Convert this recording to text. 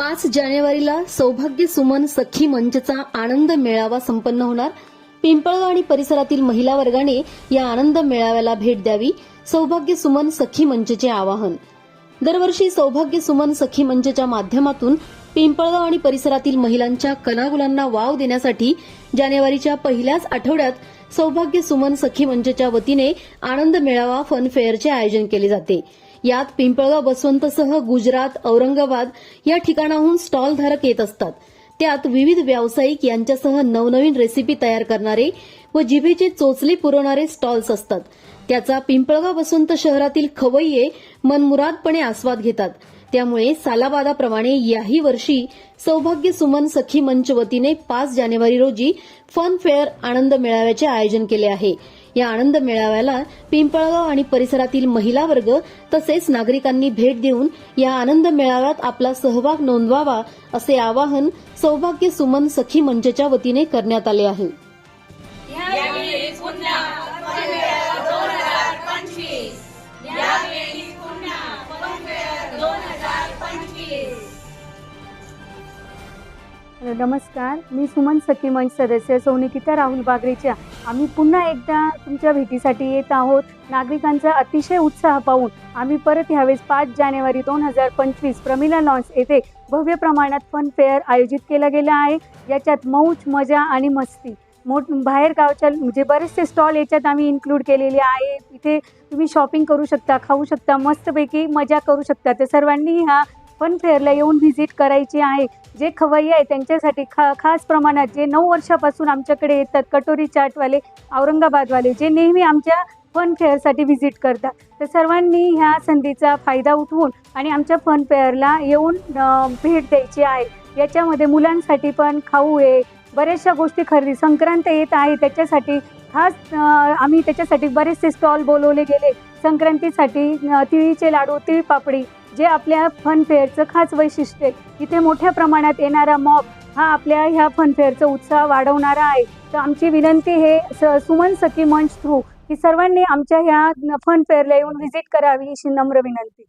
पाच जानेवारीला सौभाग्य सुमन सखी मंचचा आनंद मेळावा संपन्न होणार. पिंपळगाव आणि परिसरातील महिला वर्गाने या आनंद मेळाव्याला भेट द्यावी सौभाग्य सुमन सखी मंचचे आवाहन. दरवर्षी सौभाग्य सुमन सखी मंचच्या माध्यमातून पिंपळगाव आणि परिसरातील महिलांच्या कलागुलांना वाव देण्यासाठी जानेवारीच्या पहिल्याच आठवड्यात सौभाग्य सुमन सखी मंचच्या वतीने आनंद मेळावा फन फेअरचे आयोजन केले जाते. यात पिंपळगाव बसवंतसह गुजरात औरंगाबाद या ठिकाणाहून स्टॉलधारक येत असतात. त्यात विविध व्यावसायिक यांच्यासह नवनवीन रेसिपी तयार करणारे व जिभेचे चोचले पुरवणारे स्टॉल्स असतात. त्याचा पिंपळगाव बसवंत शहरातील खवय्ये मनमुरादपणे आस्वाद घेतात. त्यामुळे सालाबादाप्रमाणे याही वर्षी सौभाग्य सुमन सखी मंच वतीने पाच जानेवारी रोजी फन फेअर आनंद मेळाव्याचे आयोजन केले आहे. या आनंद मेळाव्याला पिंपळगाव आणि परिसरातील महिला वर्ग तसेच नागरिकांनी भेट देऊन या आनंद मेळाव्यात आपला सहभाग नोंदवावा असे आवाहन सौभाग्य सुमन सखी मंचच्या वतीने करण्यात आले आहे. नमस्कार. मी सुमन सखी मंच सदस्य सोनिकिता राहुल बागरेच्या. आम्ही पुन्हा एकदा तुमच्या भेटीसाठी येत आहोत. नागरिकांचा अतिशय उत्साह पाहून आम्ही परत ह्यावेळेस पाच जानेवारी दोन हजार पंचवीस प्रमिला लॉन्स येथे भव्य प्रमाणात फन फेअर आयोजित केला गेला आहे. याच्यात मौज मजा आणि मस्ती. मोठ बाहेर गावच्या म्हणजे बरेचसे स्टॉल याच्यात आम्ही इन्क्लूड केलेले आहे इथे तुम्ही शॉपिंग करू शकता खाऊ शकता मस्तपैकी मजा करू शकता. तर सर्वांनी हा पण फेअरला येऊन व्हिजिट करायची आहे. जे खवय्ये आहे त्यांच्यासाठी खा खास प्रमाणात जे नऊ वर्षापासून आमच्याकडे येतात कटोरी चाटवाले औरंगाबादवाले जे नेहमी आमच्या फन फेअरसाठी व्हिजिट करतात. तर सर्वांनी ह्या संधीचा फायदा उठवून आणि आमच्या फन फेअरला येऊन भेट द्यायची आहे. याच्यामध्ये मुलांसाठी पण खाऊ आहे. बऱ्याचशा गोष्टी खरेदी संक्रांत येत आहे त्याच्यासाठी खास आम्ही त्याच्यासाठी बरेचसे स्टॉल बोलवले गेले. संक्रांतीसाठी तिळीचे लाडू तिळ पापडी जे आपल्या फनफेअरचं खास वैशिष्ट्य आहे. इथे मोठ्या प्रमाणात येणारा मॉब हा आपल्या ह्या फन फेअरचा उत्साह वाढवणारा आहे. तर आमची विनंती हे स सुमन सखी मंच थ्रू की सर्वांनी आमच्या ह्या फनफेअरला येऊन व्हिजिट करावी अशी नम्र विनंती.